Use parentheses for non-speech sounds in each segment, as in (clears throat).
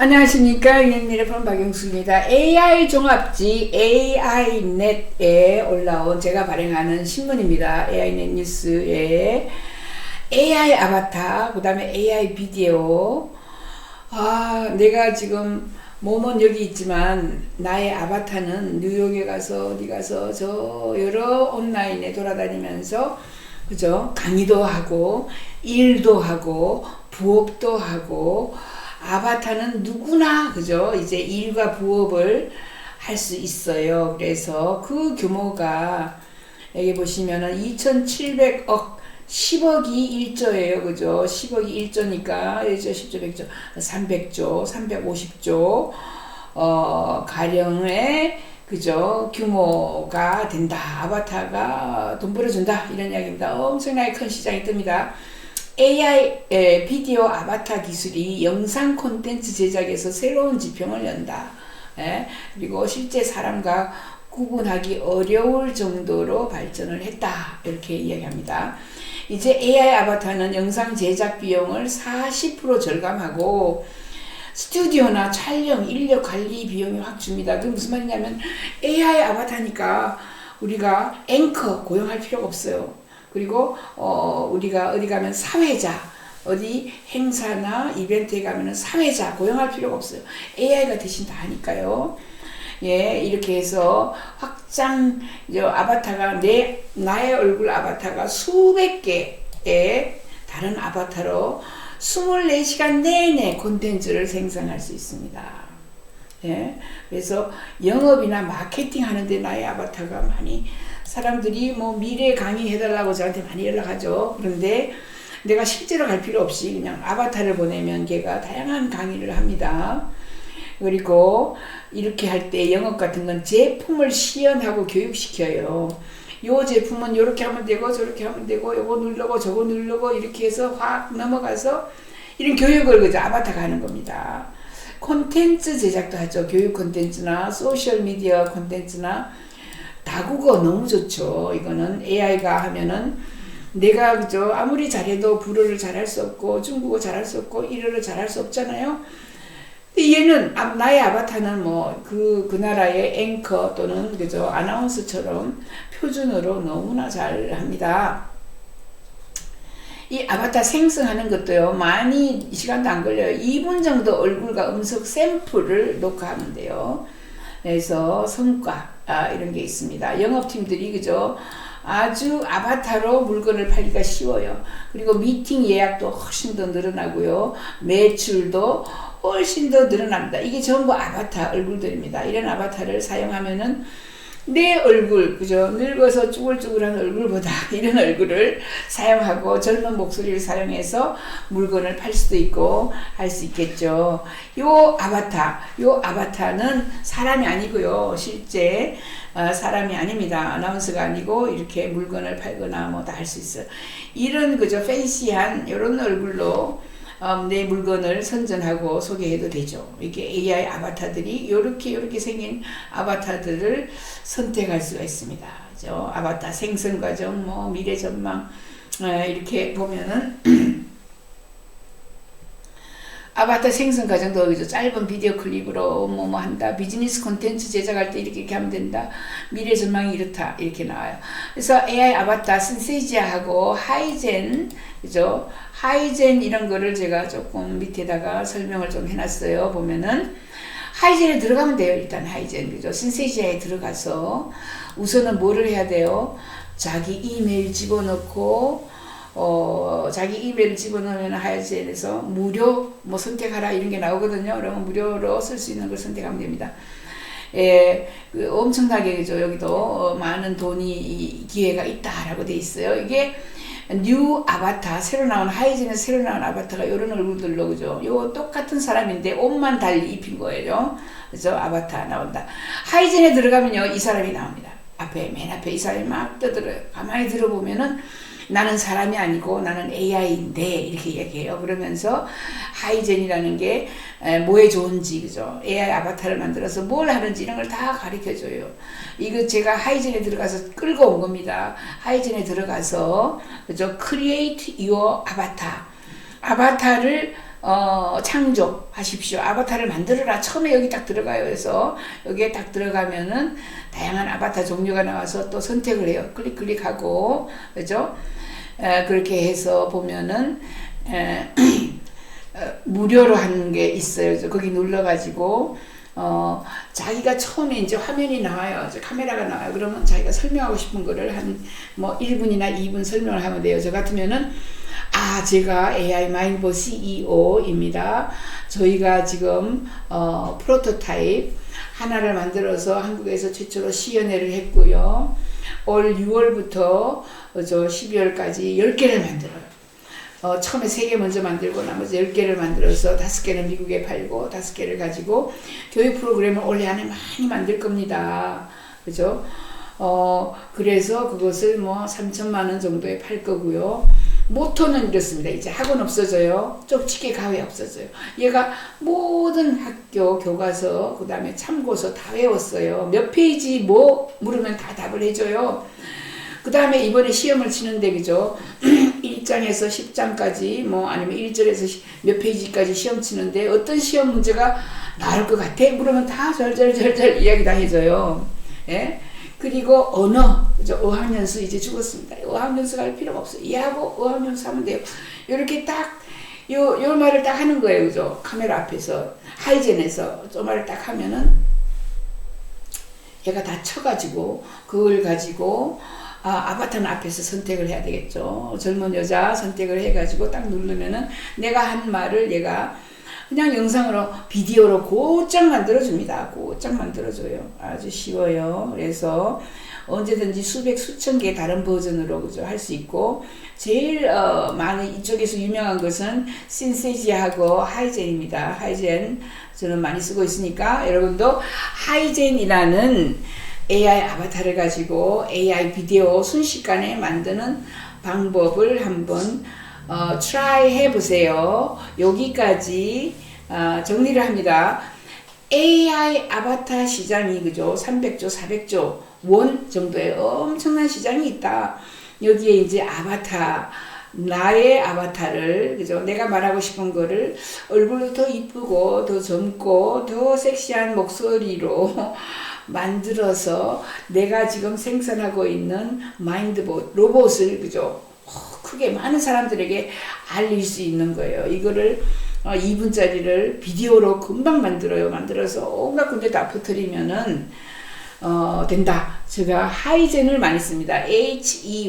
안녕하십니까 유엔미래폰 박영수입니다. AI 종합지 AI넷에 올라온 제가 발행하는 신문입니다. AI넷 뉴스에 AI 아바타, 그 다음에 AI 비디오. 아, 내가 지금 몸은 여기 있지만 나의 아바타는 뉴욕에 가서 어디 가서 저 여러 온라인에 돌아다니면서 그죠 강의도 하고 일도 하고 부업도 하고 아바타는 누구나 그죠 이제 일과 부업을 할 수 있어요. 그래서 그 규모가 여기 보시면은 2,700억 10억이 1조예요. 그죠? 10억이 1조니까 1조, 10조, 100조, 300조, 350조 어 가령의 그죠? 규모가 된다. 아바타가 돈 벌어준다. 이런 이야기입니다. 엄청나게 큰 시장이 뜹니다. AI 에, 비디오 아바타 기술이 영상 콘텐츠 제작에서 새로운 지평을 연다. 예? 그리고 실제 사람과 구분하기 어려울 정도로 발전을 했다. 이렇게 이야기합니다. 이제 AI 아바타는 영상 제작 비용을 40% 절감하고 스튜디오나 촬영, 인력 관리 비용이 확 줍니다. 그 무슨 말이냐면 AI 아바타니까 우리가 앵커 고용할 필요가 없어요. 그리고 어 우리가 어디 가면 사회자 어디 행사나 이벤트에 가면은 사회자 고용할 필요가 없어요. AI가 대신 다 하니까요. 예, 이렇게 해서 확장 저 아바타가 내 나의 얼굴 아바타가 수백 개의 다른 아바타로 24시간 내내 콘텐츠를 생성할 수 있습니다. 예, 그래서 영업이나 마케팅 하는데 나의 아바타가 많이 사람들이 뭐 미래 강의 해달라고 저한테 많이 연락하죠. 그런데 내가 실제로 갈 필요 없이 그냥 아바타를 보내면 걔가 다양한 강의를 합니다. 그리고 이렇게 할 때 영업 같은 건 제품을 시연하고 교육시켜요. 요 제품은 이렇게 하면 되고 저렇게 하면 되고 요거 누르고 저거 누르고 이렇게 해서 확 넘어가서 이런 교육을 그저 아바타가 하는 겁니다. 콘텐츠 제작도 하죠. 교육 콘텐츠나 소셜 미디어 콘텐츠나 다국어 너무 좋죠. 이거는 AI가 하면은 내가 그죠 아무리 잘해도 불어를 잘할 수 없고 중국어 잘할 수 없고 일어를 잘할 수 없잖아요. 얘는 나의 아바타는 뭐그그 나라의 앵커 또는 그죠 아나운서처럼 표준어로 너무나 잘 합니다. 이 아바타 생성하는 것도요 많이 시간도 안 걸려요. 2분 정도 얼굴과 음성 샘플을 녹화하면 돼요. 그래서 성과 아, 이런 게 있습니다. 영업팀들이 그죠 아주 아바타로 물건을 팔기가 쉬워요. 그리고 미팅 예약도 훨씬 더 늘어나고요. 매출도 훨씬 더 늘어납니다. 이게 전부 아바타 얼굴들입니다. 이런 아바타를 사용하면은 내 얼굴, 그죠? 늙어서 쭈글쭈글한 얼굴보다 (laughs) 이런 얼굴을 사용하고 젊은 목소리를 사용해서 물건을 팔 수도 있고 할 수 있겠죠. 요 아바타, 요 아바타는 사람이 아니고요. 실제 어, 사람이 아닙니다. 아나운서가 아니고 이렇게 물건을 팔거나 뭐 다 할 수 있어요. 이런 그저 팬시한 이런 얼굴로 음, 내 물건을 선전하고 소개해도 되죠. 이게 AI 아바타들이 이렇게 이렇게 생긴 아바타들을 선택할 수가 있습니다. 아바타 생성 과정, 뭐 미래 전망 어, 이렇게 보면은 (clears throat) 아바타 생성 과정도 그죠 짧은 비디오 클립으로 뭐뭐 한다. 비즈니스 콘텐츠 제작할 때 이렇게, 이렇게 하면 된다. 미래 전망이 이렇다. 이렇게 나와요. 그래서 AI 아바타 신세지아하고 하이젠 그죠? 하이젠 이런 거를 제가 조금 밑에다가 설명을 좀 해놨어요. 보면은 하이젠에 들어가면 돼요. 일단 하이젠 그죠? 신세지아에 들어가서 우선은 뭐를 해야 돼요? 자기 이메일 집어넣고 어, 자기 이메일 집어넣으면 하이젠에서 무료 뭐 선택하라 이런 게 나오거든요. 그러면 무료로 쓸 수 있는 걸 선택하면 됩니다. 예, 그 엄청나게 그죠. 여기도 어, 많은 돈이 기회가 있다라고 돼 있어요. 이게 뉴 아바타 새로 나온 하이젠에 새로 나온 아바타가 이런 얼굴들로 그죠. 요 똑같은 사람인데 옷만 달리 입힌 거예요. 그죠. 아바타 나온다. 하이젠에 들어가면요 이 사람이 나옵니다. 앞에 맨 앞에 이 사람이 막 떠들어요. 가만히 들어보면은 나는 사람이 아니고 나는 AI인데 이렇게 얘기해요. 그러면서 하이젠이라는 게 뭐에 좋은지 그죠? AI 아바타를 만들어서 뭘 하는지 이런 걸 다 가르쳐 줘요. 이거 제가 하이젠에 들어가서 끌고 온 겁니다. 하이젠에 들어가서 그죠? Create your avatar. 아바타를 어, 창조하십시오. 아바타를 만들어라. 처음에 여기 딱 들어가요. 그래서 여기에 딱 들어가면은 다양한 아바타 종류가 나와서 또 선택을 해요. 클릭 클릭하고 그죠? 에, 그렇게 해서 보면은 에, (clears throat) 어, 무료로 하는 게 있어요. 거기 눌러가지고 어, 자기가 처음에 이제 화면이 나와요. 카메라가 나와요. 그러면 자기가 설명하고 싶은 거를 한 뭐 1분이나 2분 설명을 하면 돼요. 저 같으면은 아, 제가 AI 마인보 CEO입니다. 저희가 지금 어, 프로토타입 하나를 만들어서 한국에서 최초로 시연회를 했고요. 올 6월부터 저 12월까지 10개를 만들어요. 어, 처음에 3개 먼저 만들고 나머지 10개를 만들어서 5개는 미국에 팔고 5개를 가지고 교육 프로그램을 올해 안에 많이 만들 겁니다. 그죠? 어, 그래서 그것을 뭐 3천만 원 정도에 팔 거고요. 모토는 이렇습니다. 이제 학원 없어져요. 쪽지게 가회 없어져요. 얘가 모든 학교 교과서 그 다음에 참고서 다 외웠어요. 몇 페이지 뭐 물으면 다 답을 해줘요. 그 다음에 이번에 시험을 치는데 그죠? 1장에서 10장까지 뭐 아니면 1절에서 몇 페이지까지 시험 치는데 어떤 시험 문제가 나올 것 같아? 물으면 다 절절절절 (laughs) 이야기 다 해줘요. 예? 그리고 언어, 그죠? 어학연수 이제 죽었습니다. 어학연수 할 필요가 없어요. 이하고 어학연수 하면 돼요. 이렇게 딱, 요, 요 말을 딱 하는 거예요. 그죠? 카메라 앞에서, 하이젠에서 저 말을 딱 하면은 얘가 다 쳐가지고, 그걸 가지고, 아, 아바타는 앞에서 선택을 해야 되겠죠. 젊은 여자 선택을 해가지고 딱 누르면은 내가 한 말을 얘가 그냥 영상으로 비디오로 곧장 만들어줍니다. 곧장 만들어줘요. 아주 쉬워요. 그래서 언제든지 수백 수천 개 다른 버전으로 그죠 할 수 있고 제일 어, 많은 이쪽에서 유명한 것은 신세지하고 하이젠입니다. 하이젠 저는 많이 쓰고 있으니까 여러분도 하이젠이라는 AI 아바타를 가지고 AI 비디오 순식간에 만드는 방법을 한번 어, try 해보세요. 여기까지 어, 정리를 합니다. AI 아바타 시장이 그죠? 300조, 400조 원 정도의 엄청난 시장이 있다. 여기에 이제 아바타 나의 아바타를 그죠? 내가 말하고 싶은 거를 얼굴도 더 이쁘고 더 젊고 더 섹시한 목소리로 (laughs) 만들어서 내가 지금 생산하고 있는 마인드봇 로봇을 그죠? 어, 크게 많은 사람들에게 알릴 수 있는 거예요. 이거를 어, 2분짜리를 비디오로 금방 만들어요. 만들어서 온갖 군데 다 퍼뜨리면은 어, 된다. 제가 하이젠을 많이 씁니다. H-E-Y-G-E-N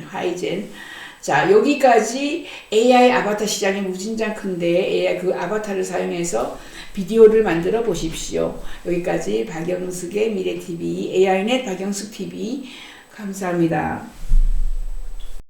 하이젠. 자, 여기까지 AI 아바타 시장이 무진장 큰데 AI 그 아바타를 사용해서 비디오를 만들어 보십시오. 여기까지 박영숙의 미래TV, AI넷 박영숙TV 감사합니다.